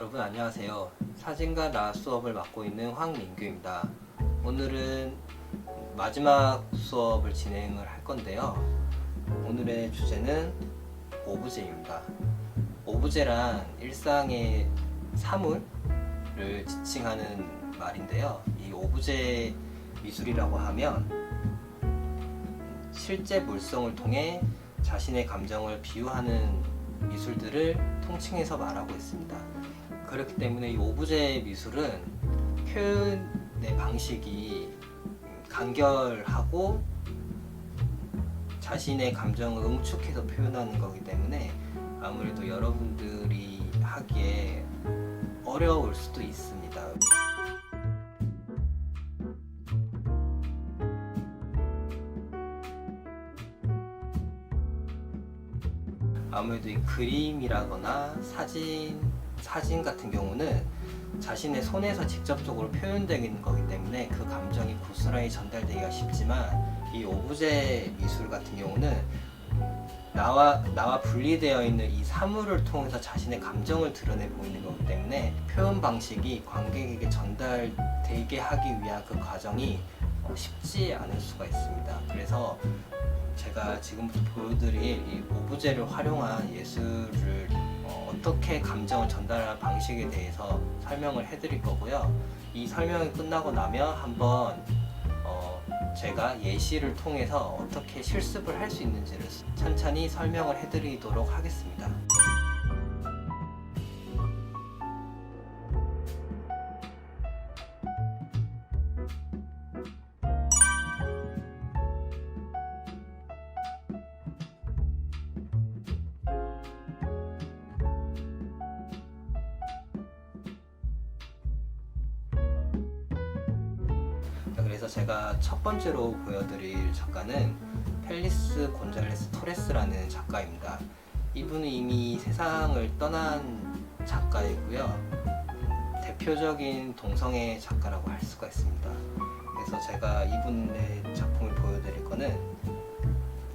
여러분 안녕하세요. 사진가 나 수업을 맡고 있는 황민규입니다. 오늘은 마지막 수업을 진행을 할 건데요. 오늘의 주제는 오브제입니다. 오브제란 일상의 사물을 지칭하는 말인데요. 이 오브제 미술이라고 하면 실제 물성을 통해 자신의 감정을 비유하는 미술들을 통칭해서 말하고 있습니다. 그렇기 때문에 이 오브제 미술은 표현의 방식이 간결하고 자신의 감정을 응축해서 표현하는 거기 때문에 아무래도 여러분들이 하기에 어려울 수도 있습니다. 아무래도 이 그림이라거나 사진, 사진 같은 경우는 자신의 손에서 직접적으로 표현되는 거기 때문에 그 감정이 고스란히 전달되기가 쉽지만 이 오브제 미술 같은 경우는 나와 나와 분리되어 있는 이 사물을 통해서 자신의 감정을 드러내 보이는 거기 때문에 표현 방식이 관객에게 전달되게 하기 위한 그 과정이 어, 쉽지 않을 수가 있습니다. 그래서 제가 지금부터 보여드릴 이 오브제를 활용한 예술을 어, 떻게 감정을 전달하는 방식에 대해서 설명을 해드릴 거고요. 이 설명이 끝나고 나면 한번 어, 제가 예시를 통해서 어떻게 실습을 할 수 있는지를 천천히 설명을 해드리도록 하겠습니다. 보여드릴 작가는 펠리스 곤잘레스 토레스라는 작가입니다. 이분은 이미 세상을 떠난 작가이고요. 대표적인 동성애 작가라고 할 수가 있습니다. 그래서 제가 이분의 작품을 보여드릴 거는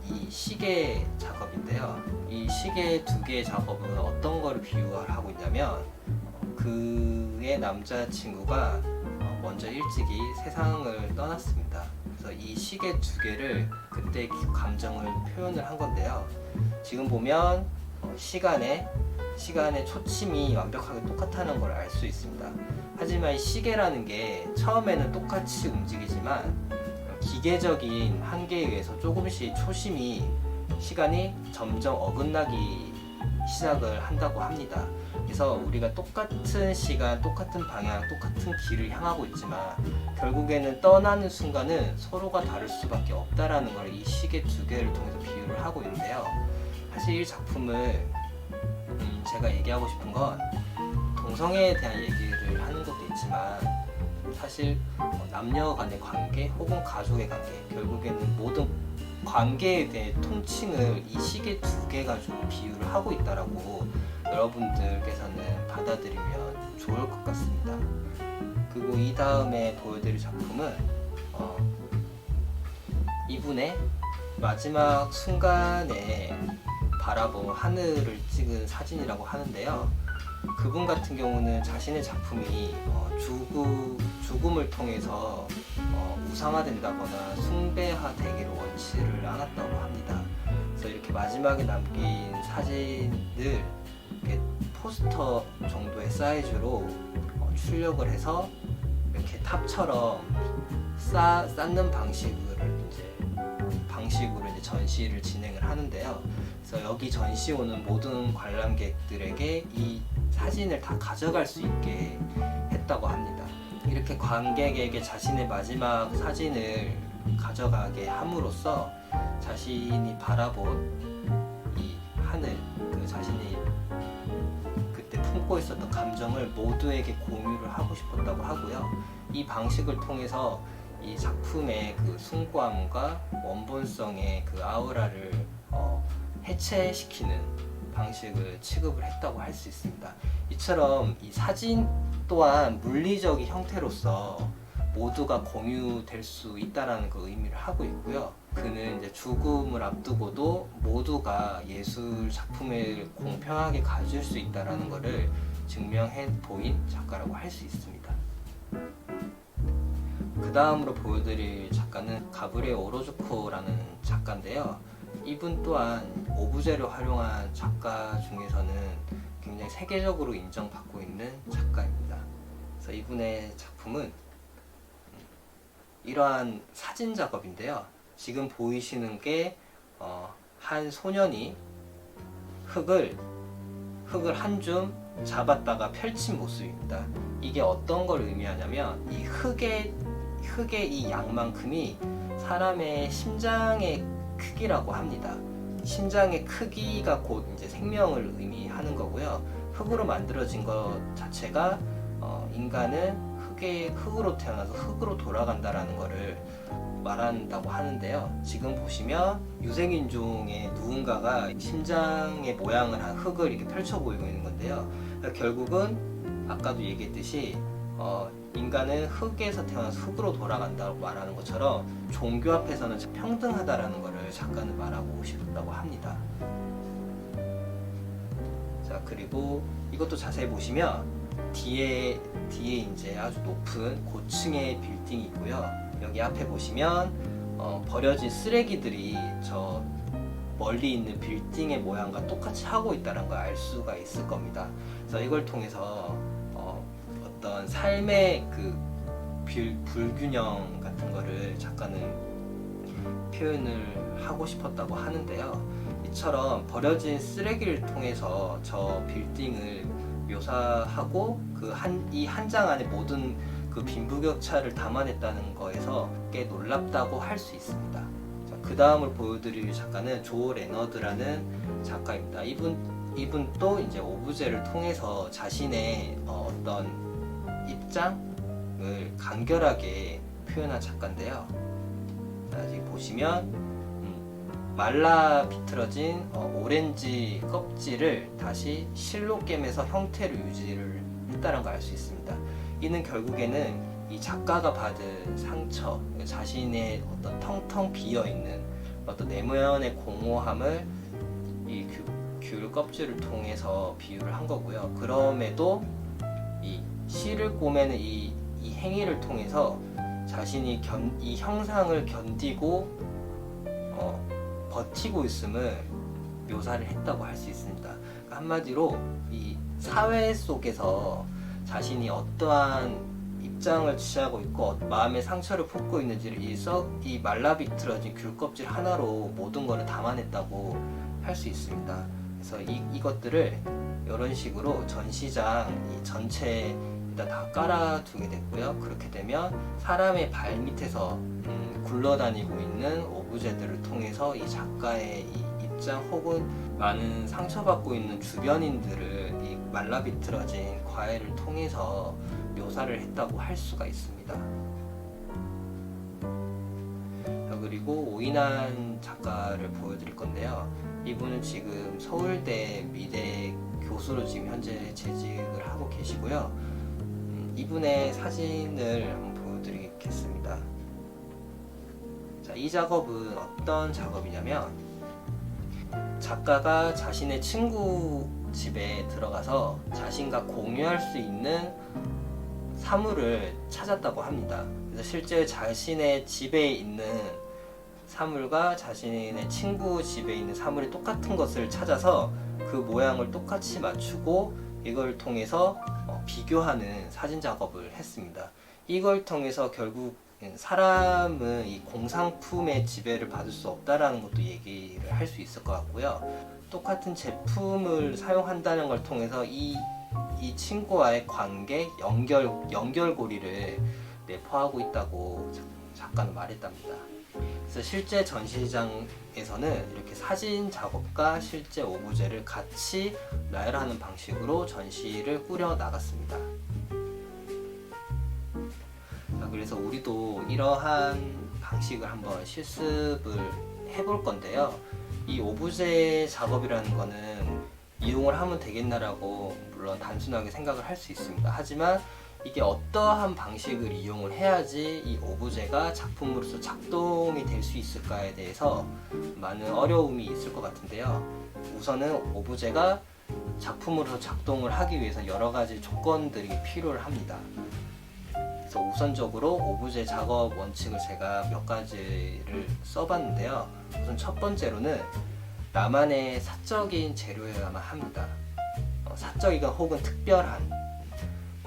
이 시계 작업인데요. 이 시계 두 개의 작업은 어떤 거를 비유하고 있냐면 어, 그의 남자친구가 어, 먼저 일찍이 세상을 떠났습니다. 그래서 이 시계 두 개를 그때 그 감정을 표현을 한 건데요. 지금 보면 어, 시간에 시간의 초침이 완벽하게 똑같다는 걸 알 수 있습니다. 하지만 이 시계라는 게 처음에는 똑같이 움직이지만 기계적인 한계에 의해서 조금씩 초심이 시간이 점점 어긋나기 시작을 한다고 합니다. 그래서 우리가 똑같은 시간, 똑같은 방향, 똑같은 길을 향하고 있지만 결국에는 떠나는 순간은 서로가 다를 수밖에 없다라는 걸 이 시계 두 개를 통해서 비유를 하고 있는데요. 사실 이 작품을 음, 제가 얘기하고 싶은 건 동성애에 대한 얘기를 하는 것도 있지만 사실 어, 남녀 간의 관계 혹은 가족의 관계 결국에는 모든 관계에 대해 통칭을 이 시계 두 개 가지고 비유를 하고 있다라고 여러분들께서는 받아들이면 좋을 것 같습니다. 그리고 이 다음에 보여드릴 작품은 어, 이분의 마지막 순간에 바라본 하늘을 찍은 사진이라고 하는데요. 그분 같은 경우는 자신의 작품이 어, 죽음, 죽음을 통해서 어, 우상화된다거나 숭배화되기 를 원치를 않았다고 합니다. 그래서 이렇게 마지막에 남긴 사진을 포스터 정도의 사이즈로 어, 출력을 해서 이렇게 탑처럼 쌓, 쌓는 방식을 이제 방식으로 이제 전시를 진행을 하는데요. 그래서 여기 전시 오는 모든 관람객들에게 이 사진을 다 가져갈 수 있게 했다고 합니다. 이렇게 관객에게 자신의 마지막 사진을 가져가게 함으로써 자신이 바라본 이 하늘, 그 자신이 그때 품고 있었던 감정을 모두에게 공유를 하고 싶었다고 하고요. 이 방식을 통해서 이 작품의 그 숭고함과 원본성의 그 아우라를 어, 해체시키는 방식을 취급을 했다고 할 수 있습니다. 이처럼 이 사진 또한 물리적인 형태로서 모두가 공유될 수 있다라는 그 의미를 하고 있고요. 그는 이제 죽음을 앞두고도 모두가 예술 작품을 공평하게 가질 수 있다라는 것을 증명해 보인 작가라고 할 수 있습니다. 그 다음으로 보여드릴 작가는 가브리엘 오로즈코라는 작가인데요. 이분 또한 오브제를 활용한 작가 중에서는 굉장히 세계적으로 인정받고 있는 작가입니다. 그래서 이분의 작품은 음, 이러한 사진 작업인데요. 지금 보이시는 게 어, 한 소년이 흙을 흙을 한 줌 잡았다가 펼친 모습입니다. 이게 어떤 걸 의미하냐면 이 흙의 흙의 이 양만큼이 사람의 심장의 크기라고 합니다. 심장의 크기가 곧 이제 생명을 의미하는 거고요. 흙으로 만들어진 것 자체가 어, 인간은 흙의 흙으로 태어나서 흙으로 돌아간다라는 것을 말한다고 하는데요. 지금 보시면 유생인종의 누군가가 심장의 모양을 한 흙을 이렇게 펼쳐 보이고 있는 건데요. 그러니까 결국은 아까도 얘기했듯이 어, 인간은 흙에서 태어나서 흙으로 돌아간다고 말하는 것처럼 종교 앞에서는 평등하다라는 것을 작가는 말하고 싶다고 합니다. 자 그리고 이것도 자세히 보시면 뒤에 뒤에 이제 아주 높은 고층의 빌딩이 있고요. 여기 앞에 보시면 어, 버려진 쓰레기들이 저 멀리 있는 빌딩의 모양과 똑같이 하고 있다는 걸 알 수가 있을 겁니다. 그래서 이걸 통해서 어, 어떤 삶의 그 불, 불균형 같은 거를 작가는 표현을 하고 싶었다고 하는데요. 이처럼 버려진 쓰레기를 통해서 저 빌딩을 묘사하고 그 한 이 한 장 안에 모든 그 빈부격차를 담아냈다는 거에서 꽤 놀랍다고 할 수 있습니다. 그 다음을 보여드릴 작가는 조 레너드라는 작가입니다. 이분 이분 또 이제 오브제를 통해서 자신의 어, 어떤 입장을 간결하게 표현한 작가인데요. 자, 지금 보시면 음, 말라 비틀어진 어, 오렌지 껍질을 다시 실로 깨면서 형태를 유지를 했다는 걸 알 수 있습니다. 이는 결국에는 이 작가가 받은 상처, 자신의 어떤 텅텅 비어 있는 어떤 내면의 공허함을 이 귤, 귤 껍질을 통해서 비유를 한 거고요. 그럼에도 이 실을 꼬매는 이, 이 행위를 통해서 자신이 견, 이 형상을 견디고 어, 버티고 있음을 묘사를 했다고 할 수 있습니다. 그러니까 한마디로 이 사회 속에서 자신이 어떠한 입장을 취하고 있고 마음의 상처를 품고 있는지를 이, 썩, 이 말라 비틀어진 귤 껍질 하나로 모든 것을 담아냈다고 할 수 있습니다. 그래서 이, 이것들을 이런 식으로 전시장 이 전체에다 다 깔아두게 됐고요. 그렇게 되면 사람의 발 밑에서 음, 굴러다니고 있는 오브제들을 통해서 이 작가의 이 입장 혹은 많은 상처받고 있는 주변인들을 이 말라 비틀어진 과외를 통해서 묘사를 했다고 할 수가 있습니다. 자, 그리고 오인환 작가를 보여드릴 건데요. 이분은 지금 서울대 미대 교수로 지금 현재 재직을 하고 계시고요. 음, 이분의 사진을 한번 보여드리겠습니다. 자, 이 작업은 어떤 작업이냐면 작가가 자신의 친구 집에 들어가서 자신과 공유할 수 있는 사물을 찾았다고 합니다. 그래서 실제 자신의 집에 있는 사물과 자신의 친구 집에 있는 사물이 똑같은 것을 찾아서 그 모양을 똑같이 맞추고 이걸 통해서 어, 비교하는 사진 작업을 했습니다. 이걸 통해서 결국 사람은 이 공상품의 지배를 받을 수 없다라는 것도 얘기를 할 수 있을 것 같고요. 똑같은 제품을 사용한다는 걸 통해서 이, 이 친구와의 관계, 연결, 연결고리를 내포하고 있다고 작가는 말했답니다. 그래서 실제 전시장에서는 이렇게 사진 작업과 실제 오브제를 같이 나열하는 방식으로 전시를 꾸려 나갔습니다. 자, 그래서 우리도 이러한 방식을 한번 실습을 해볼 건데요. 이 오브제 작업이라는 거는 이용을 하면 되겠나라고 물론 단순하게 생각을 할 수 있습니다. 하지만 이게 어떠한 방식을 이용을 해야지 이 오브제가 작품으로서 작동이 될 수 있을까에 대해서 많은 어려움이 있을 것 같은데요. 우선은 오브제가 작품으로서 작동을 하기 위해서 여러 가지 조건들이 필요를 합니다. 그래서 우선적으로 오브제 작업 원칙을 제가 몇 가지를 써봤는데요. 우선 첫 번째로는 나만의 사적인 재료여야만 합니다. 어, 사적이건 혹은 특별한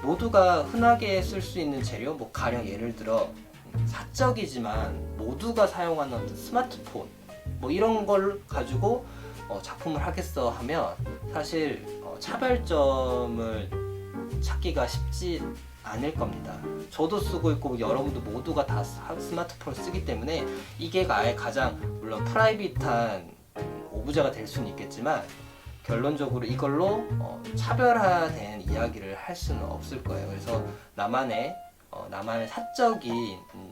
모두가 흔하게 쓸 수 있는 재료, 뭐 가령 예를 들어 음, 사적이지만 모두가 사용하는 스마트폰 뭐 이런 걸 가지고 어, 작품을 하겠어 하면 사실 어, 차별점을 찾기가 쉽지 않을 겁니다. 저도 쓰고 있고 여러분도 모두가 다 스- 스마트폰을 쓰기 때문에 이게 아예 가장 물론 프라이빗한 음, 오브제가 될 수는 있겠지만 결론적으로 이걸로 어, 차별화된 이야기를 할 수는 없을 거예요. 그래서 나만의 어, 나만의 사적인 음,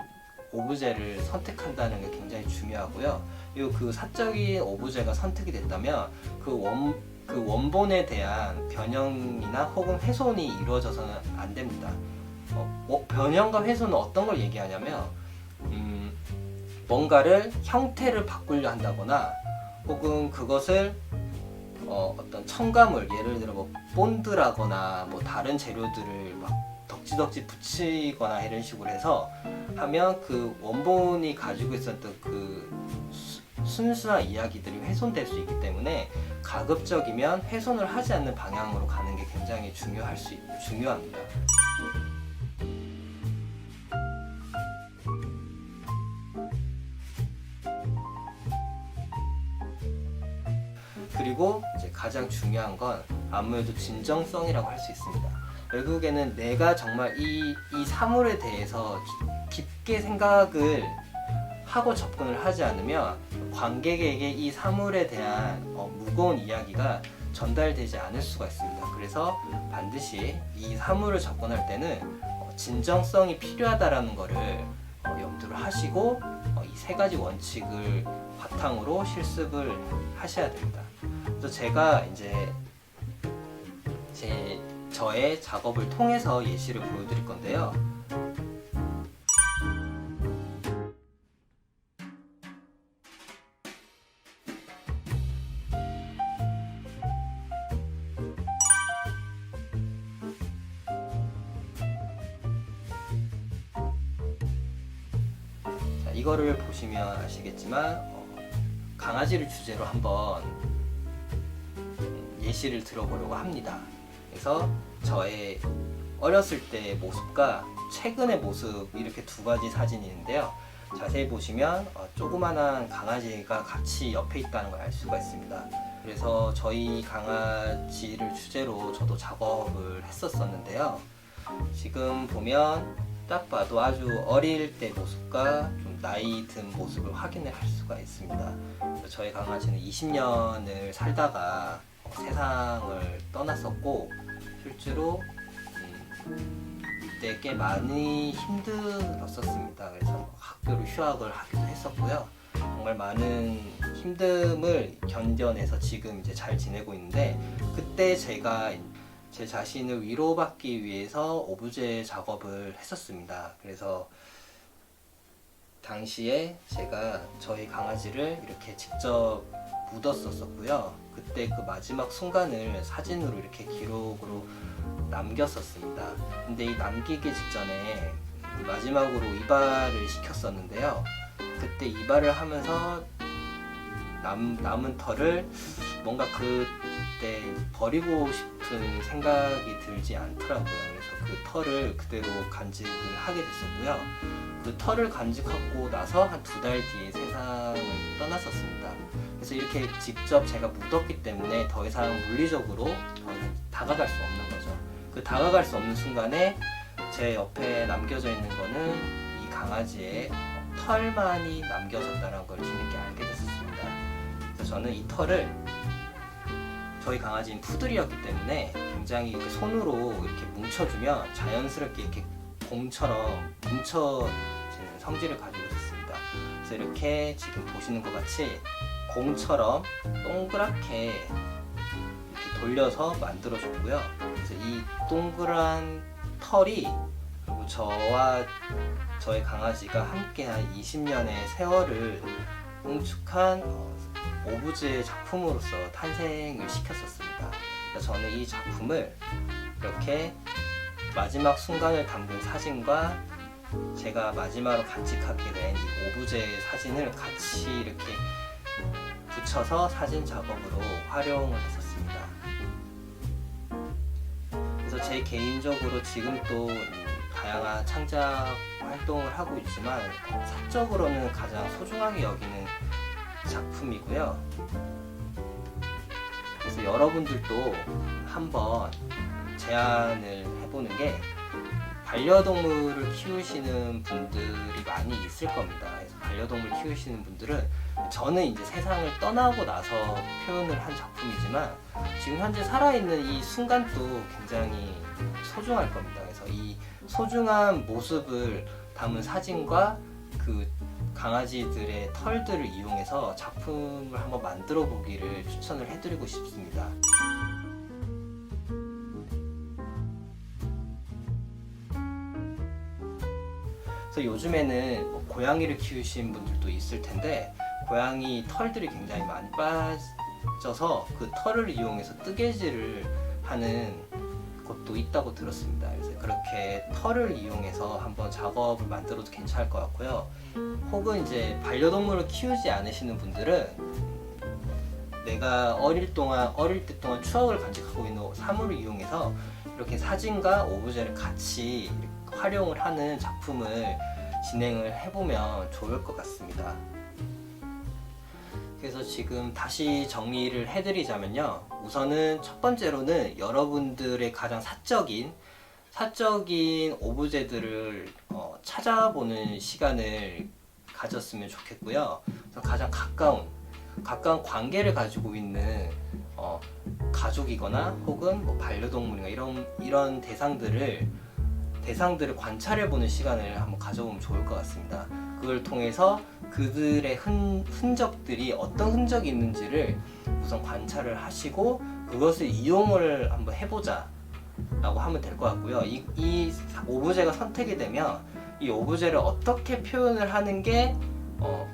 오브제를 선택한다는 게 굉장히 중요하고요. 그리고 그 사적인 오브제가 선택이 됐다면 그 원, 그 원본에 대한 변형이나 혹은 훼손이 이루어져서는 안 됩니다. 어, 어, 변형과 훼손은 어떤 걸 얘기하냐면 음, 뭔가를 형태를 바꾸려 한다거나 혹은 그것을 어, 어떤 첨가물 예를 들어 뭐 본드라거나 뭐 다른 재료들을 막 덕지덕지 붙이거나 이런 식으로 해서 하면 그 원본이 가지고 있었던 그 수- 순수한 이야기들이 훼손될 수 있기 때문에 가급적이면 훼손을 하지 않는 방향으로 가는 게 굉장히 중요할 수 있- 중요합니다. 그리고 이제 가장 중요한 건 아무래도 진정성이라고 할 수 있습니다. 결국에는 내가 정말 이, 이 사물에 대해서 깊게 생각을 하고 접근을 하지 않으면 관객에게 이 사물에 대한 어, 무거운 이야기가 전달되지 않을 수가 있습니다. 그래서 반드시 이 사물을 접근할 때는 어, 진정성이 필요하다라는 것을 어, 염두를 하시고 어, 이세 가지 원칙을 바탕으로 실습을 하셔야 됩니다. 그래서 제가 이제 제 저의 작업을 통해서 예시를 보여드릴 건데요. 이거를 보시면 아시겠지만 어, 강아지를 주제로 한번 음, 예시를 들어보려고 합니다. 그래서 저의 어렸을 때의 모습과 최근의 모습 이렇게 두 가지 사진이 있는데요. 자세히 보시면 어, 조그만한 강아지가 같이 옆에 있다는 걸 알 수가 있습니다. 그래서 저희 강아지를 주제로 저도 작업을 했었었는데요. 지금 보면 딱 봐도 아주 어릴 때 모습과 좀 나이 든 모습을 확인을 할 수가 있습니다. 저희 강아지는 20년을 살다가 어, 세상을 떠났었고 실제로 음, 그때 꽤 많이 힘들었었습니다. 그래서 뭐 학교를 휴학을 하기도 했었고요. 정말 많은 힘듦을 견뎌내서 지금 이제 잘 지내고 있는데 그때 제가 제 자신을 위로받기 위해서 오브제 작업을 했었습니다. 그래서 당시에 제가 저희 강아지를 이렇게 직접 묻었었었고요. 그때 그 마지막 순간을 사진으로 이렇게 기록으로 남겼었습니다. 근데 이 남기기 직전에 마지막으로 이발을 시켰었는데요. 그때 이발을 하면서 남, 남은 털을 뭔가 그때 버리고 싶은 생각이 들지 않더라고요. 그래서 그 털을 그대로 간직을 하게 됐었고요. 그 털을 간직하고 나서 한 두 달 뒤에 세상을 떠났었습니다. 그래서 이렇게 직접 제가 묻었기 때문에 더 이상 물리적으로 더 이상 다가갈 수 없는 거죠. 그 다가갈 수 없는 순간에 제 옆에 남겨져 있는 거는 이 강아지의 털만이 남겨졌다는 걸 뒤늦게 알게 됐었습니다. 그래서 저는 이 털을 저희 강아지는 푸들이었기 때문에 굉장히 손으로 이렇게 뭉쳐주면 자연스럽게 이렇게 공처럼 뭉쳐지는 성질을 가지고 있습니다. 그래서 이렇게 지금 보시는 것 같이 공처럼 동그랗게 이렇게 돌려서 만들어줬고요. 그래서 이 동그란 털이 그리고 저와 저의 강아지가 함께한 20년의 세월을 응축한 어, 오브제 작품으로서 탄생을 시켰었습니다. 그래서 저는 이 작품을 이렇게 마지막 순간을 담근 사진과 제가 마지막으로 간직하게 된 이 오브제의 사진을 같이 이렇게 붙여서 사진 작업으로 활용을 했었습니다. 그래서 제 개인적으로 지금 또 음, 다양한 창작 활동을 하고 있지만 사적으로는 가장 소중하게 여기는 작품이고요. 그래서 여러분들도 한번 제안을 해보는 게 반려동물을 키우시는 분들이 많이 있을 겁니다. 반려동물 키우시는 분들은 저는 이제 세상을 떠나고 나서 표현을 한 작품이지만 지금 현재 살아있는 이 순간도 굉장히 소중할 겁니다. 그래서 이 소중한 모습을 담은 사진과 그 강아지들의 털들을 이용해서 작품을 한번 만들어 보기를 추천을 해드리고 싶습니다. 그래서 요즘에는 뭐 고양이를 키우신 분들도 있을 텐데 고양이 털들이 굉장히 많이 빠져서 그 털을 이용해서 뜨개질을 하는 곳도 있다고 들었습니다. 그래서 그렇게 털을 이용해서 한번 작업을 만들어도 괜찮을 것 같고요. 혹은 이제 반려동물을 키우지 않으시는 분들은 내가 어릴 동안 어릴 때 동안 추억을 간직하고 있는 사물을 이용해서 이렇게 사진과 오브제를 같이 활용을 하는 작품을 진행을 해보면 좋을 것 같습니다. 그래서 지금 다시 정리를 해드리자면요. 우선은 첫 번째로는 여러분들의 가장 사적인 사적인 오브제들을 어, 찾아보는 시간을 가졌으면 좋겠고요. 가장 가까운 가까운 관계를 가지고 있는 어, 가족이거나 혹은 뭐 반려동물이나 이런 이런 대상들을 대상들을 관찰해 보는 시간을 한번 가져보면 좋을 것 같습니다. 그걸 통해서 그들의 흔, 흔적들이 어떤 흔적이 있는지를 우선 관찰을 하시고 그것을 이용을 한번 해보자 라고 하면 될 것 같고요. 이, 이 오브제가 선택이 되면 이 오브제를 어떻게 표현을 하는 게 어,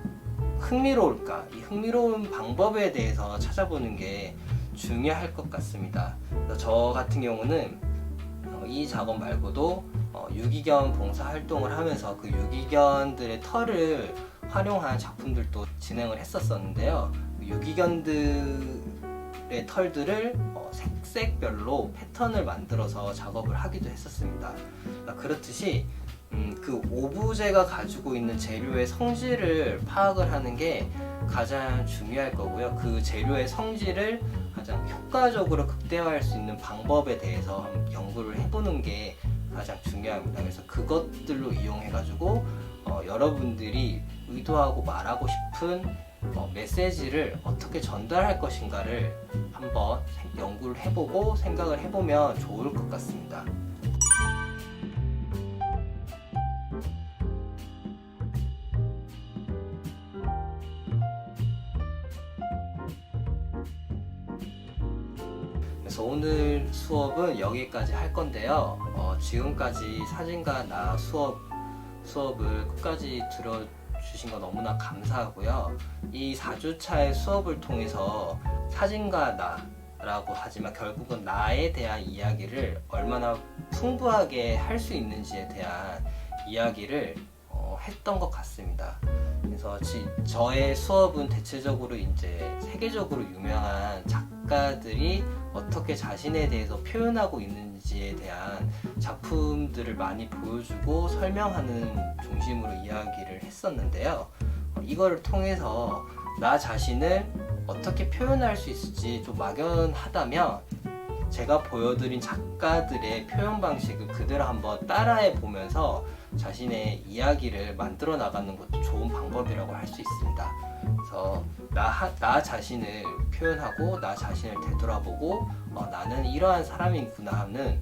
흥미로울까? 이 흥미로운 방법에 대해서 찾아보는 게 중요할 것 같습니다. 저 같은 경우는 어, 이 작업 말고도 어, 유기견 봉사 활동을 하면서 그 유기견들의 털을 활용한 작품들도 진행을 했었었는데요. 그 유기견들의 털들을 어, 색색별로 패턴을 만들어서 작업을 하기도 했었습니다. 그러니까 그렇듯이 음, 그 오브제가 가지고 있는 재료의 성질을 파악을 하는 게 가장 중요할 거고요. 그 재료의 성질을 가장 효과적으로 극대화할 수 있는 방법에 대해서 연구를 해보는 게 가장 중요합니다. 그래서 그것들로 이용해가지고 어, 여러분들이 의도하고 말하고 싶은 어, 메시지를 어떻게 전달할 것인가를 한번 생- 연구를 해보고 생각을 해보면 좋을 것 같습니다. 오늘 수업은 여기까지 할 건데요. 어, 지금까지 사진과 나 수업 수업을 끝까지 들어주신 거 너무나 감사하고요. 이 4주차의 수업을 통해서 사진과 나라고 하지만 결국은 나에 대한 이야기를 얼마나 풍부하게 할 수 있는지에 대한 이야기를 어, 했던 것 같습니다. 그래서 지- 저의 수업은 대체적으로 이제 세계적으로 유명한 작 가들이 어떻게 자신에 대해서 표현하고 있는지에 대한 작품들을 많이 보여주고 설명하는 중심으로 이야기를 했었는데요. 어, 이거를 통해서 나 자신을 어떻게 표현할 수 있을지 좀 막연하다면 제가 보여드린 작가들의 표현 방식을 그대로 한번 따라해 보면서 자신의 이야기를 만들어 나가는 것도 좋은 방법이라고 할 수 있습니다. 그래서 나, 하- 나 자신을 표현하고 나 자신을 되돌아보고 어, 나는 이러한 사람이구나 하는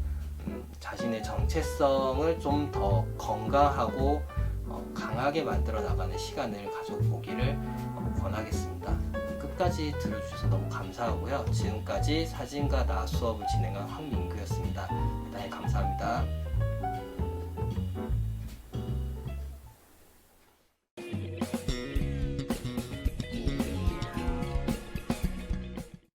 음, 자신의 정체성을 좀 더 건강하고 어, 강하게 만들어 나가는 시간을 가져보기를 어, 권하겠습니다. 끝까지 들어주셔서 너무 감사하고요. 지금까지 사진과 나 수업을 진행한 황민구였습니다. 대단히 감사합니다.